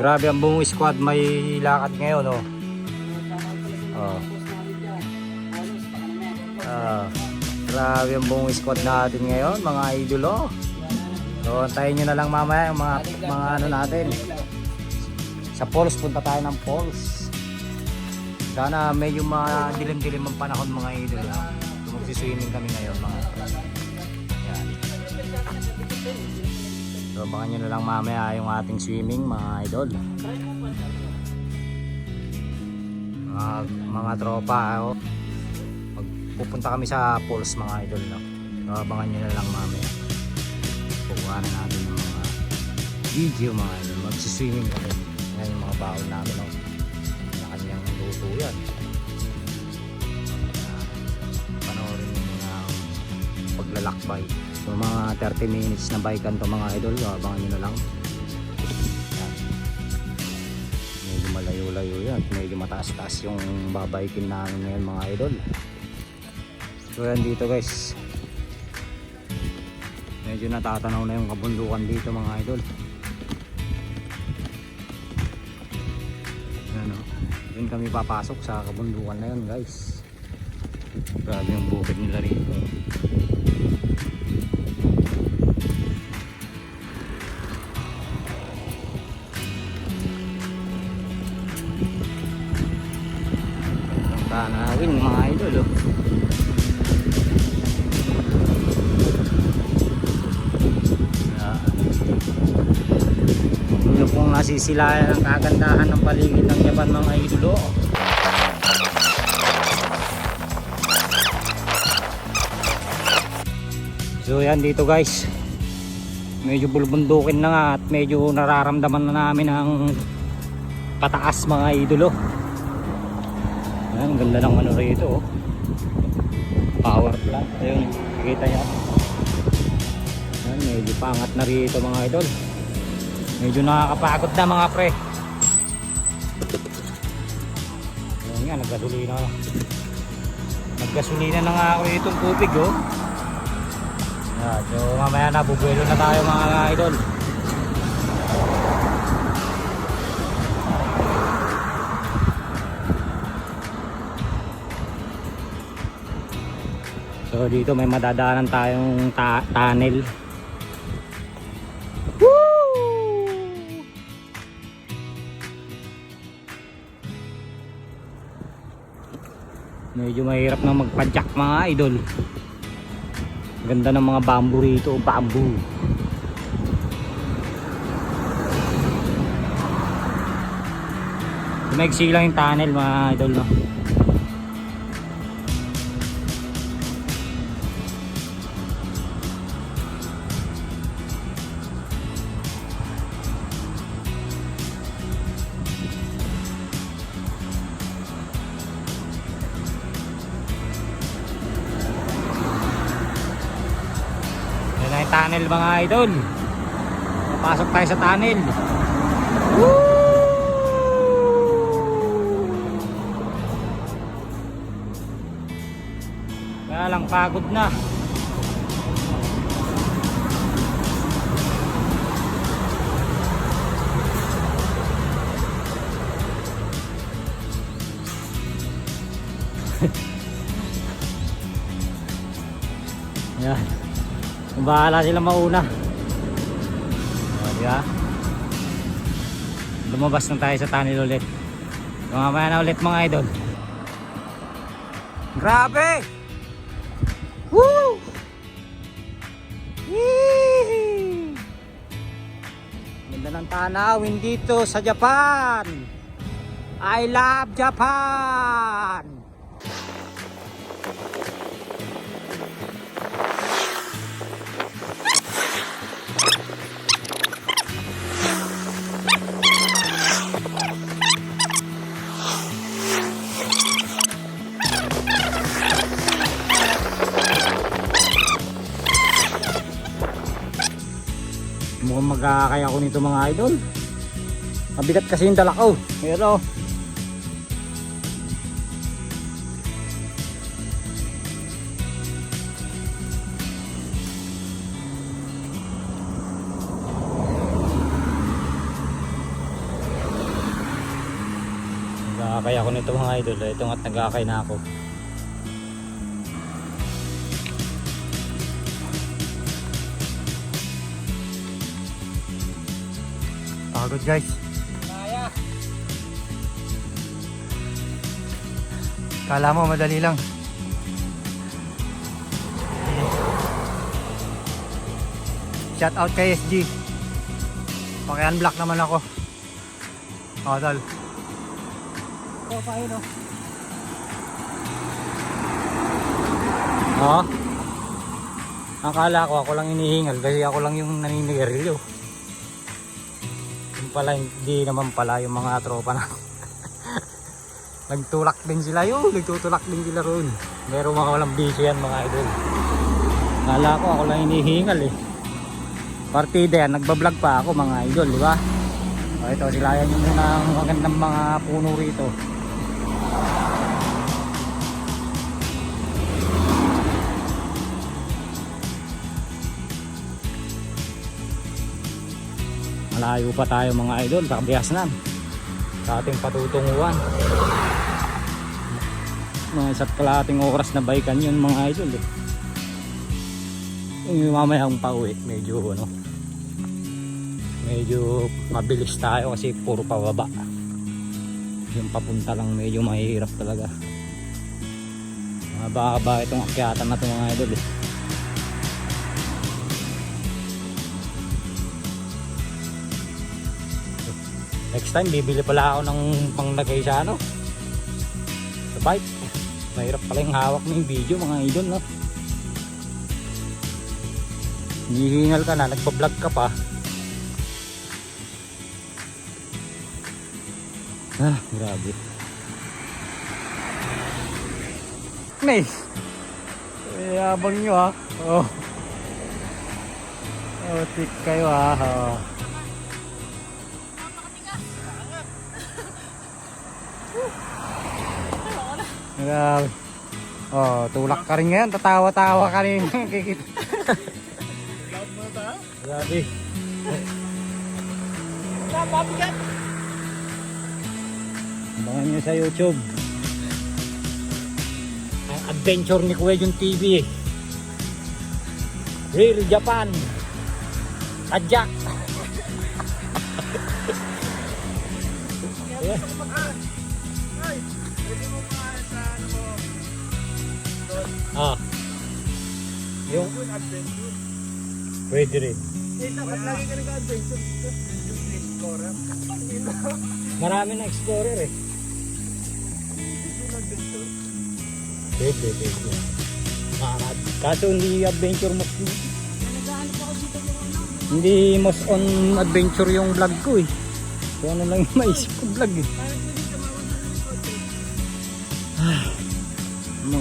Grabe ang buong squad may lakad ngayon oh. Oh. Ah, grabe ang buong squad natin ngayon mga idol oh. So antayin nyo na lang mamaya yung mga, mga ano natin. Sa falls, punta tayo ng falls. Sana medyo madilim-dilim ang panahon mga idol. ah. Magsiswimming kami ngayon mga abangan nyo na lang mamaya yung ating swimming mga idol. Mga, mga tropa oh. Magpupunta kami sa falls mga idol. No? So abangan nyo na lang mamaya. Kukuha na natin yung mga video mga idol. Magsiswimming kami. Yan yung mga baon namin. No? Na kanyang luto yan. Panoorin muna ang paglalakbay. So mga 30 minutes na bikan to mga idol. So, abangan nyo na lang. Medyo malayo-layo yan. Medyo mataas-taas yung babaykin namin ngayon mga idol. So yan dito guys. Medyo natatanaw na yung kabundukan dito mga idol. Yan o. Doon kami papasok sa kabundukan na yun guys. Grabe yung bukid nila rito. Tanawin mga idol oh. Ano pong nasisilayan ang kagandahan ng paligid ng Japan mga idolo. So yan dito guys. Medyo bulbundukin na nga at medyo nararamdaman na namin ang pataas mga idolo. Yan, ganda ng ano rito oh. Power plant. Ayun, nakikita niyo. Yan, medyo pangat na rito mga idol. Medyo nakakapagod na mga pre. Ayan nga, naggasolina. Naggasolina na nga ako itong tubig oh. Yan, so mamaya na, bubuelo na tayo mga idol. So dito may madadaanan tayong ta tunnel. Medyo mahirap na magpadyak mga idol. Ganda ng mga bamboo rito, bamboo. Maigsi lang yung tunnel mga idol no. Tunnel mga idol. Pasok tayo sa tunnel. Kaya lang pagod na. Bahala sila mauna. O, di ba? Lumabas na tayo sa tunnel ulit. Mamaya na ulit mga idol. Grabe! Woo! Yee! Ganda ng tanawin dito sa Japan. I love Japan! kung magkakaya ko nito mga idol. Mabigat kasi yung dalakaw. Pero nagkakaya ko nito mga idol. Itong at nagkakaya na ako. Pagod guys. Kaya. Kala mo madali lang. Shout out kay SG. Paki-unblock naman ako. Oh, tol. O, kayo no. Oo. Akala ko ako lang inihingal kasi ako lang yung naninigarilyo. Pala hindi naman pala yung mga tropa na. Nagtulak din sila yun, nagtutulak din sila roon. Meron mga walang bisyo yan mga idol. Akala ko ako lang inihingal eh. Partida yan, nagbablog pa ako mga idol, di ba? O ito, silayan nyo muna ang magandang mga puno rito. Malayo pa tayo mga idol sa Biasnan. Sa ating patutunguhan. Mga isa't kalahating oras na baikan yun mga idol eh. Yung mamaya akong pauwi, medyo ano, medyo mabilis tayo kasi puro pababa. Yung papunta lang medyo mahirap talaga. Mababa itong akyatan na ito mga idol eh. Next time, bibili pala ako ng panglagay sa ano. Sa bike. Mahirap pala yung hawak yung video mga idol, no? Hihingal ka na, nagpa-vlog ka pa. Ah, grabe. Nay! Eh, abang nyo ha. Oh. Oh, tik kayo ha. Oh. Grabe. Oh, tulak ka rin ngayon. Tatawa-tawa ka rin. Kikita. Grabe. Napabigat. Abangan nyo sa YouTube. Ang adventure ni Kuya Jun TV. Real Japan. Adjak. yeah. Yung adventure. pwede rin. Eh, dapat lagi ka nag-adventure dito. Explorer. Marami na explorer eh. Yung adventure. Pwede, pwede. Ah, kaso hindi adventure ano. Hindi most on adventure yung vlog ko eh. Kung ano lang yung maisip ko vlog eh.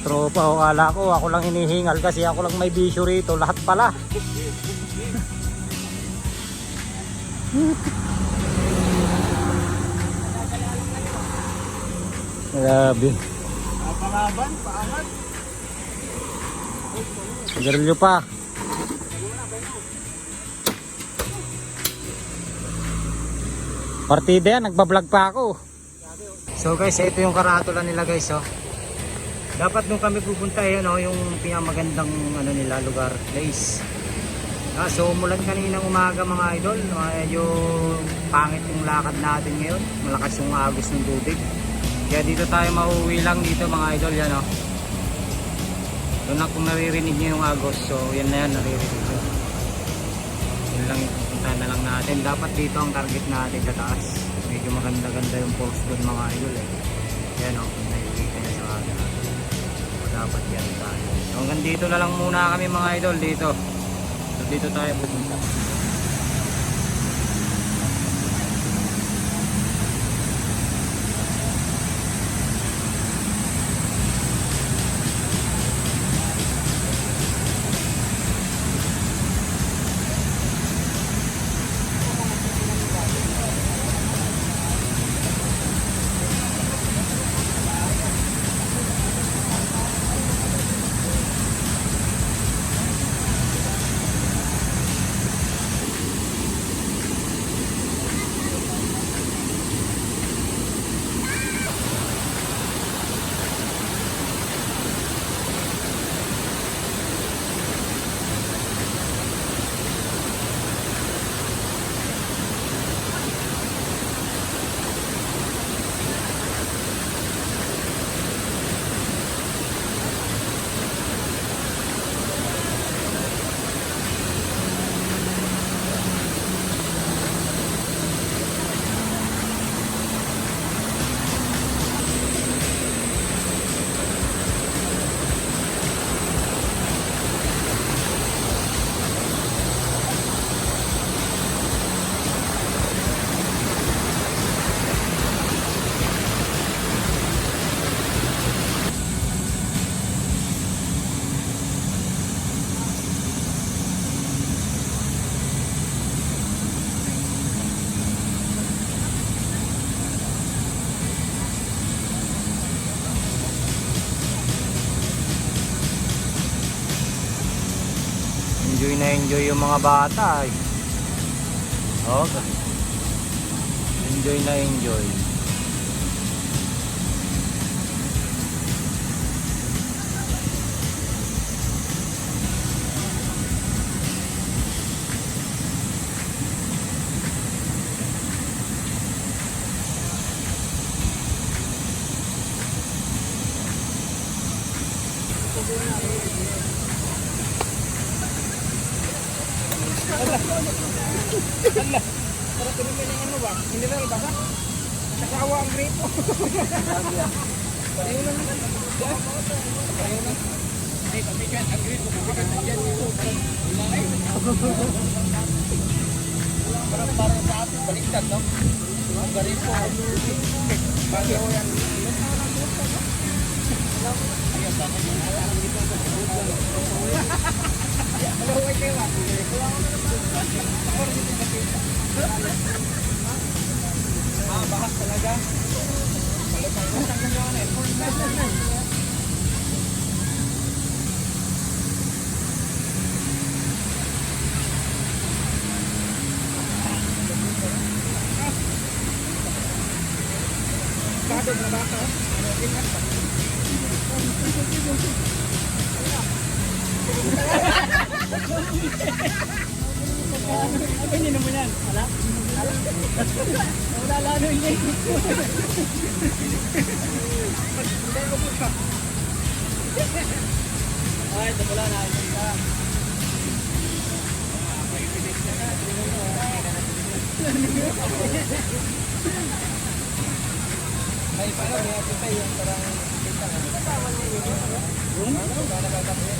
Mga tropa, o kala ko ako lang hinihingal kasi ako lang may bisyo rito. Lahat pala. Grabe. Papalaban, paangat. Garilyo pa. Partida yan, nagbablog pa ako. So guys, ito yung karatula nila guys oh. Dapat nung kami pupunta eh, ano, yung pinamagandang ano nila lugar, place. Ah, so umulan kaninang umaga mga idol, medyo pangit yung lakad natin ngayon. Malakas yung agos ng tubig. Kaya dito tayo mauwi lang dito mga idol yan oh. Doon na kung naririnig niyo yung agos, so yan na yan, naririnig nyo. Yun lang yung pupuntahan na lang natin. Dapat dito ang target natin sa taas. Medyo maganda-ganda yung falls doon mga idol eh. Yan o, dapat yan tayo. Hanggang dito na lang muna kami mga idol dito. So dito tayo pupunta. Enjoy na enjoy yung mga bata eh. Oh, enjoy na enjoy. Para tuloy ng ano ba? Mineral ba ka? Nakawa ang gripo. Ayun lang. Ayun lang. Ay, pabigat ang gripo. Pabigat ang dyan. Parang parang sa atin, baliktad, no? Ang gripo. Bago yan. Hello, wait kayo ba? Ah, bahas talaga. Kadog na baka. Ano, ingat pa. Ano yun naman yan? Wala? Wala lalo yung ko. Hindi ko po Ay, pala na. Ay, niya ito tayo yung parang kita na. Yung?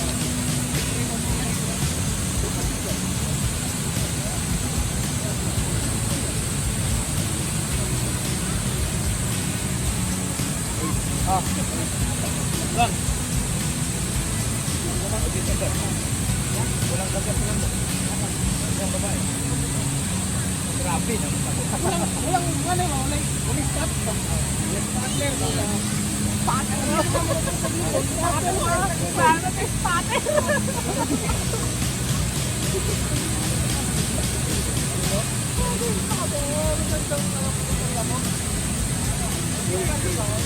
Para kakapit na yan. Mahal yun, mahal. Mahal pala. Grabe, no? Walang, walang, ano, walang, walang stop. Walang partner, walang,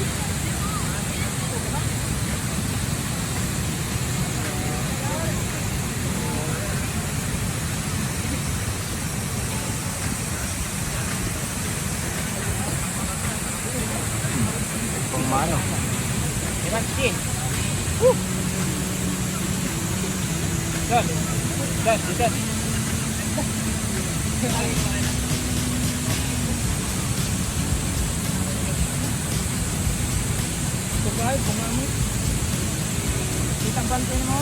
Kung Iranski. Woo! Dan. Dan, dan. Tukay, pumamo. Kitang bante mo.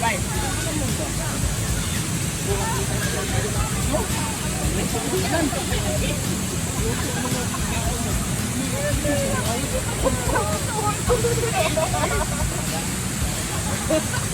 Right. Nothing.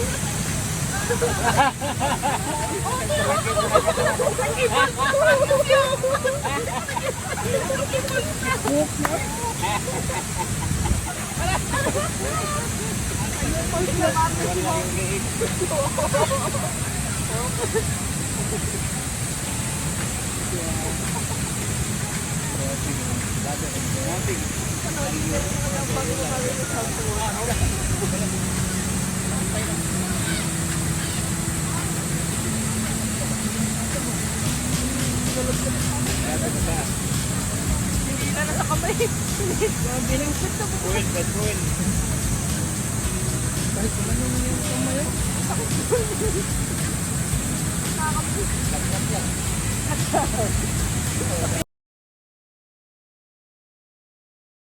Kita na sa kamay. Grabe lang. Kuhin, bad kuhin. Kahit kung ano man yung kamay oh. Nakakapit.